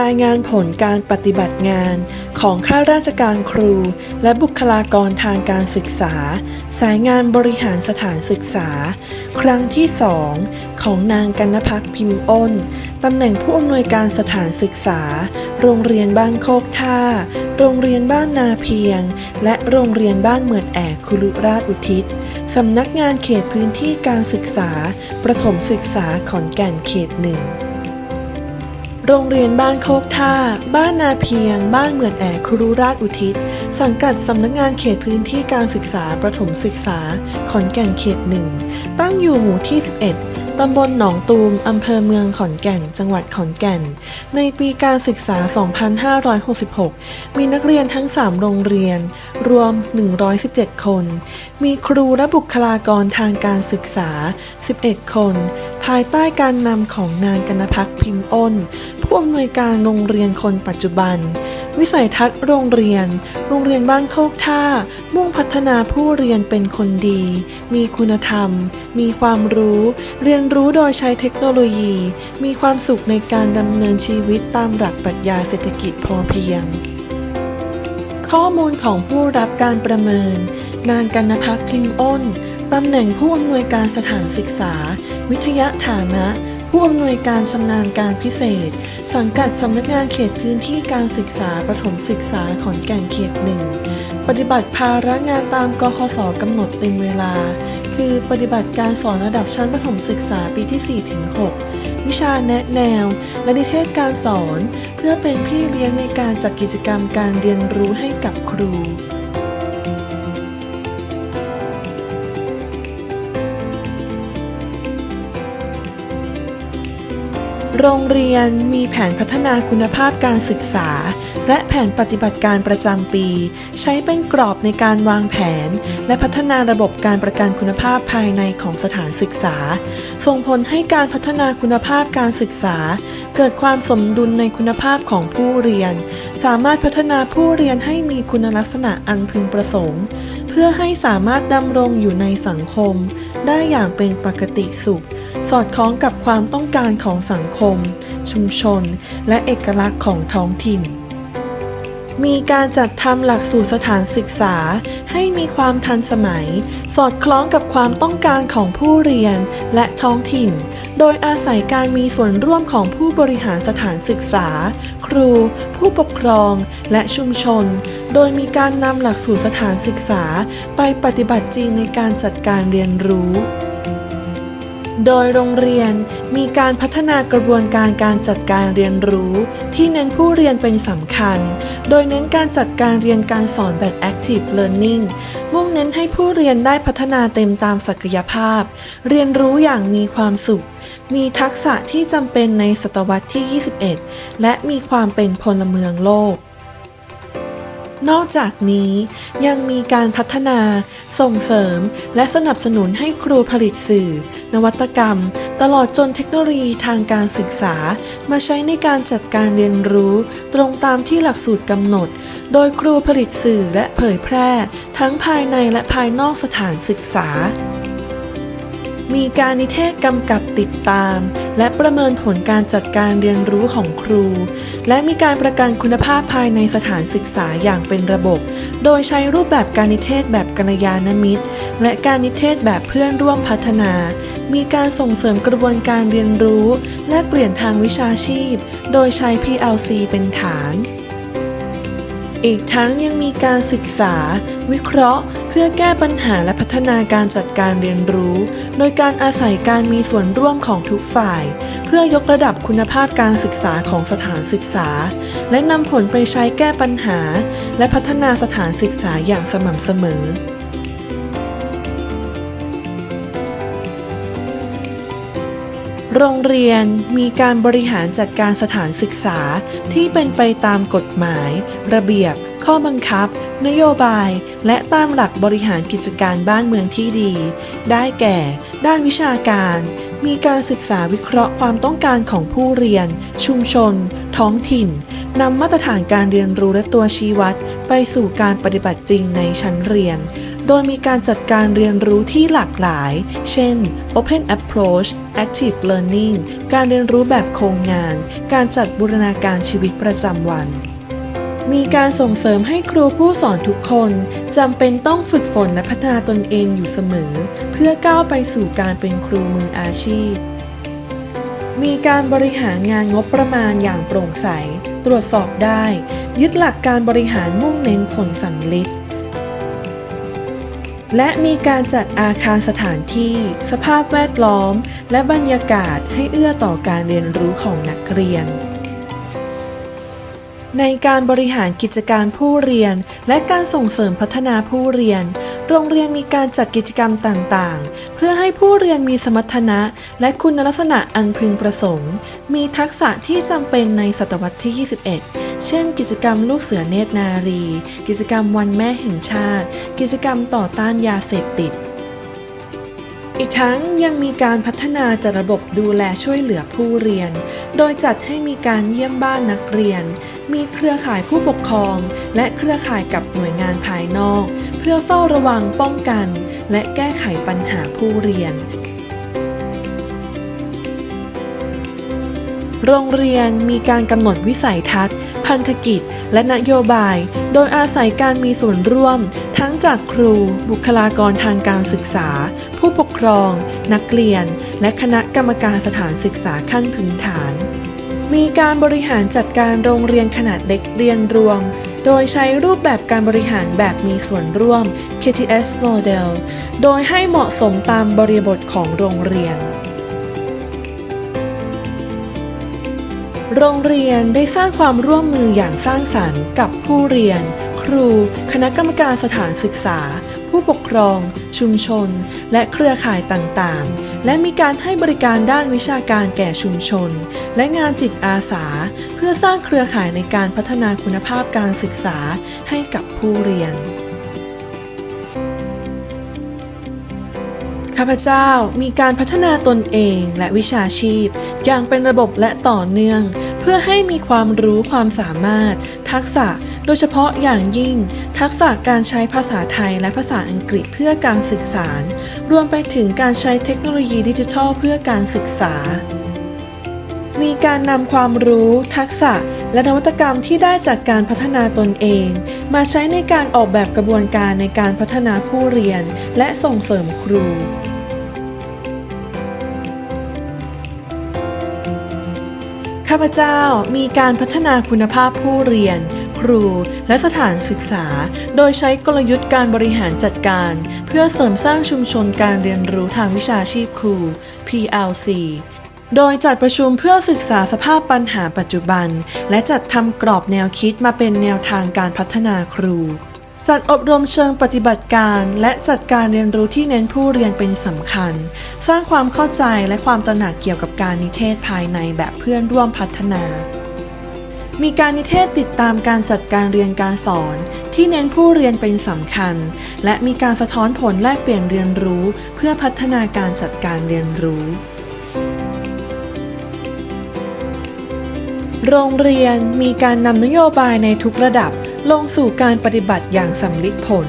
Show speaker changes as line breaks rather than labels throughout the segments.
รายงานผลการปฏิบัติงานของข้าราชการครู และบุคลากรทางการศึกษา สายงานบริหารสถานศึกษา ครั้งที่ 2 ของนางกันนพักพิมพ์อ้น ตำแหน่งผู้อำนวยการสถานศึกษา โรงเรียนบ้านโคกท่า โรงเรียนบ้านนาเพียง และโรงเรียนบ้านเหมือดแอกคุรุราชอุทิศสำนักงานเขตพื้นที่การศึกษา ประถมศึกษาขอนแก่นเขตหนึ่ง โรงเรียนบ้านโคกท่า บ้านนาเพียง บ้านเหมือนแอกครุราชอุทิศ สังกัดสำนักงานเขตพื้นที่การศึกษาประถมศึกษา ขอนแก่นเขตหนึ่ง ตั้งอยู่หมู่ที่ 11 ตำบลหนองตูม อำเภอเมืองขอนแก่น จังหวัดขอนแก่น ในปีการศึกษา 2566 มีนักเรียนทั้ง 3 โรงเรียน รวม 117 คน มีครูและบุคลากรทางการศึกษา 11 คน ภายใต้การนำของนางกนพักพิมพ์อ้น ผู้อำนวยการโรงเรียนคนปัจจุบัน วิสัยทัศน์โรงเรียน โรงเรียนบ้านโคกท่า มุ่งพัฒนาผู้เรียนเป็นคนดี มีคุณธรรม มีความรู้ เรียนรู้โดยใช้เทคโนโลยี มีความสุขในการดำเนินชีวิตตามหลักปรัชญาเศรษฐกิจพอเพียง ข้อมูลของผู้รับการประเมิน นางกันนพักพิมพ์อ้น ตำแหน่งผู้อำนวยการสถานศึกษา วิทยาฐานะ ผู้อำนวยการชำนาญการพิเศษ สังกัดสำนักงานเขตพื้นที่การศึกษาประถมศึกษาขอนแก่นเขตหนึ่งปฏิบัติภาระงานตามกคสกำหนดเต็มเวลา คือปฏิบัติการสอนระดับชั้นประถมศึกษาปีที่4-6วิชาแนะแนว และนิเทศการสอน เพื่อเป็นพี่เลี้ยงในการจัดกิจกรรมการเรียนรู้ให้กับครู โรงเรียนมีแผนพัฒนาคุณภาพการศึกษา และแผนปฏิบัติการประจำปี ใช้เป็นกรอบในการวางแผน และพัฒนาระบบการประกันคุณภาพภายในของสถานศึกษา ส่งผลให้การพัฒนาคุณภาพการศึกษา เกิดความสมดุลในคุณภาพของผู้เรียน สามารถพัฒนาผู้เรียนให้มีคุณลักษณะอันพึงประสงค์ เพื่อให้สามารถดำรงอยู่ในสังคม ได้อย่างเป็นปกติสุข สอดคล้องกับความต้องการของสังคม ชุมชน และเอกลักษณ์ของท้องถิ่น มีการจัดทำหลักสูตรสถานศึกษา ให้มีความทันสมัย สอดคล้องกับความต้องการของผู้เรียนและท้องถิ่น โดยอาศัยการมีส่วนร่วมของผู้บริหารสถานศึกษา ครู ผู้ปกครอง และชุมชน โดยมีการนำหลักสูตรสถานศึกษา ไปปฏิบัติจริงในการจัดการเรียนรู้ โดยโรงเรียนมีการพัฒนากระบวนการการจัดการเรียนรู้ที่เน้นผู้เรียนเป็นสำคัญ โดยเน้นการจัดการเรียนการสอนแบบ active learning มุ่งเน้นให้ผู้เรียนได้พัฒนาเต็มตามศักยภาพ เรียนรู้อย่างมีความสุข มีทักษะที่จำเป็นในศตวรรษที่ 21 และมีความเป็นพลเมืองโลก นอกจากนี้ยังมีการพัฒนาส่งเสริม และสนับสนุนให้ครูผลิตสื่อ นวัตกรรม ตลอดจนเทคโนโลยีทางการศึกษา มาใช้ในการจัดการเรียนรู้ ตรงตามที่หลักสูตรกำหนด โดยครูผลิตสื่อและเผยแพร่ ทั้งภายในและภายนอกสถานศึกษา มีการนิเทศกำกับติดตาม และประเมินผลการจัดการเรียนรู้ของครู และมีการประกันคุณภาพภายในสถานศึกษาอย่างเป็นระบบ โดยใช้รูปแบบการนิเทศแบบกัลยาณมิตร และการนิเทศแบบเพื่อนร่วมพัฒนา มีการส่งเสริมกระบวนการเรียนรู้ และเปลี่ยนทางวิชาชีพ โดยใช้ PLC เป็นฐาน อีกทั้งยังมีการศึกษา วิเคราะห์ เพื่อแก้ปัญหาและพัฒนาการจัดการเรียนรู้ โดยการอาศัยการมีส่วนร่วมของทุกฝ่าย เพื่อยกระดับคุณภาพการศึกษาของสถานศึกษา และนำผลไปใช้แก้ปัญหา และพัฒนาสถานศึกษาอย่างสม่ำเสมอ โรงเรียนมีการบริหารจัดการสถานศึกษาที่เป็นไปตามกฎหมาย ระเบียบ ข้อบังคับ นโยบาย และตามหลักบริหารกิจการบ้านเมืองที่ดี ได้แก่ ด้านวิชาการ มีการศึกษาวิเคราะห์ความต้องการของผู้เรียน ชุมชน ท้องถิ่นนำมาตรฐานการเรียนรู้และตัวชี้วัด ไปสู่การปฏิบัติจริงในชั้นเรียน โดยมีการจัดการเรียนรู้ที่หลากหลาย เช่น Open Approach Active Learning การเรียนรู้แบบโครงงาน การจัดบูรณาการชีวิตประจำวัน มีการส่งเสริมให้ครูผู้สอนทุกคนจำเป็นต้องฝึกฝนและพัฒนาตนเองอยู่เสมอ เพื่อก้าวไปสู่การเป็นครูมืออาชีพ มีการบริหารงานงบประมาณอย่างโปร่งใส ตรวจสอบได้ ยึดหลักการบริหารมุ่งเน้นผลสังลิต และมีการจัดอาคารสถานที่ สภาพแวดล้อม และบรรยากาศให้เอื้อต่อการเรียนรู้ของนักเรียน ในการบริหารกิจการผู้เรียน และการส่งเสริมพัฒนาผู้เรียน โรงเรียนมีการจัดกิจกรรมต่างๆ เพื่อให้ผู้เรียนมีสมรรถนะ และคุณลักษณะอันพึงประสงค์ มีทักษะที่จำเป็นในศตวรรษที่ 21 เช่น กิจกรรมลูกเสือเนตรนารี กิจกรรมวันแม่แห่งชาติ กิจกรรมต่อต้านยาเสพติด อีกทั้งยังมีการพัฒนาจัดระบบดูแลช่วยเหลือผู้เรียน โดยจัดให้มีการเยี่ยมบ้านนักเรียน มีเครือข่ายผู้ปกครอง และเครือข่ายกับหน่วยงานภายนอก เพื่อเฝ้าระวังป้องกัน และแก้ไขปัญหาผู้เรียน โรงเรียนมีการกำหนดวิสัยทัศน์ พันธกิจ และนโยบาย โดยอาศัยการมีส่วนร่วม ทั้งจากครู บุคลากรทางการศึกษา ผู้ปกครอง นักเรียน และคณะกรรมการสถานศึกษาขั้นพื้นฐาน มีการบริหารจัดการโรงเรียนขนาดเล็กเรียนรวมโดยใช้รูปแบบการบริหารแบบมีส่วนร่วม KTS Model โดยให้เหมาะสมตามบริบทของโรงเรียน โรงเรียนได้สร้างความร่วมมืออย่างสร้างสรรค์กับผู้เรียน ครู คณะกรรมการสถานศึกษา ผู้ปกครอง ชุมชน และเครือข่ายต่างๆ และมีการให้บริการด้านวิชาการแก่ชุมชน และงานจิตอาสา เพื่อสร้างเครือข่ายในการพัฒนาคุณภาพการศึกษาให้กับผู้เรียน ข้าพเจ้ามีการพัฒนาตนเองและวิชาชีพ อย่างเป็นระบบและต่อเนื่อง เพื่อให้มีความรู้ความสามารถ ทักษะโดยเฉพาะอย่างยิ่ง ทักษะการใช้ภาษาไทยและภาษาอังกฤษเพื่อการสื่อสารรวมไปถึงการใช้เทคโนโลยีดิจิทัลเพื่อการศึกษา มีการนำความรู้ ทักษะและนวัตกรรมที่ได้จากการพัฒนาตนเอง มาใช้ในการออกแบบกระบวนการในการพัฒนาผู้เรียน และส่งเสริมครู ข้าพเจ้ามีการพัฒนาคุณภาพผู้เรียน ครูและสถานศึกษา โดยใช้กลยุทธ์การบริหารจัดการ เพื่อเสริมสร้างชุมชนการเรียนรู้ทางวิชาชีพครู PLC โดยจัดประชุมเพื่อศึกษาสภาพปัญหาปัจจุบัน และจัดทำกรอบแนวคิดมาเป็นแนวทางการพัฒนาครู จัดอบรมเชิงปฏิบัติการ และจัดการเรียนรู้ที่เน้นผู้เรียนเป็นสำคัญ สร้างความเข้าใจและความตระหนักเกี่ยวกับการนิเทศภายในแบบเพื่อนร่วมพัฒนา มีการนิเทศติดตามการจัดการเรียนการสอน ที่เน้นผู้เรียนเป็นสำคัญ และมีการสะท้อนผลแลกเปลี่ยนเรียนรู้ เพื่อพัฒนาการจัดการเรียนรู้โรงเรียนมีการนำนโยบายในทุกระดับ ลงสู่การปฏิบัติอย่างสำลิดผล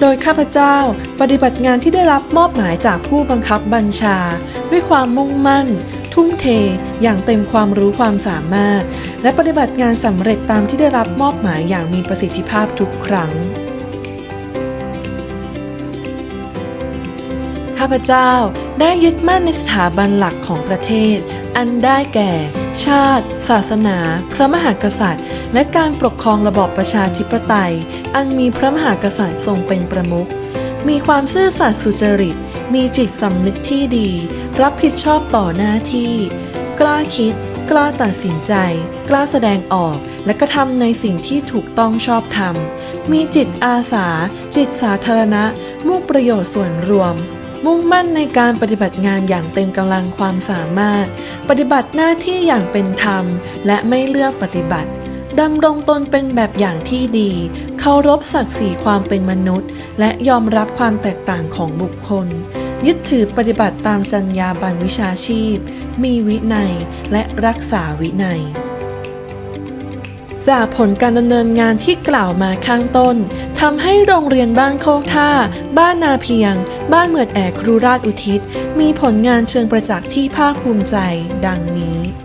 โดยข้าพเจ้าปฏิบัติงานที่ได้รับมอบหมายจากผู้บังคับบัญชา ด้วยความมุ่งมั่น ทุ่มเท อย่างเต็มความรู้ความสามารถ และปฏิบัติงานสำเร็จตามที่ได้รับมอบหมายอย่างมีประสิทธิภาพทุกครั้งข้าพเจ้าได้ยึดมั่นในสถาบันหลักของประเทศ อันได้แก่ ชาติ ศาสนา พระมหากษัตริย์ และการปกครองระบอบประชาธิปไตย อันมีพระมหากษัตริย์ทรงเป็นประมุขมีความซื่อสัตย์สุจริต มีจิตสำนึกที่ดี รับผิดชอบต่อหน้าที่ กล้าคิด กล้าตัดสินใจ กล้าแสดงออก และกระทำในสิ่งที่ถูกต้องชอบธรรม มีจิตอาสา จิตสาธารณะ มุ่งประโยชน์ส่วนรวม มุ่งมั่นในการปฏิบัติงานอย่างเต็มกำลังความสามารถ ปฏิบัติหน้าที่อย่างเป็นธรรม และไม่เลือกปฏิบัติดำรงตนเป็นแบบอย่างที่ดี เคารพศักดิ์ศรีความเป็นมนุษย์ และยอมรับความแตกต่างของบุคคล ยึดถือปฏิบัติตามจรรยาบรรณวิชาชีพ มีวินัยและรักษาวินัย จากผลการดำเนินงานที่กล่าวมาข้างต้นทำให้โรงเรียนบ้านโคกท่า บ้านนาเพียง บ้านเหมือดแอกครูราชอุทิศ มีผลงานเชิงประจักษ์ที่ภาคภูมิใจ ดังนี้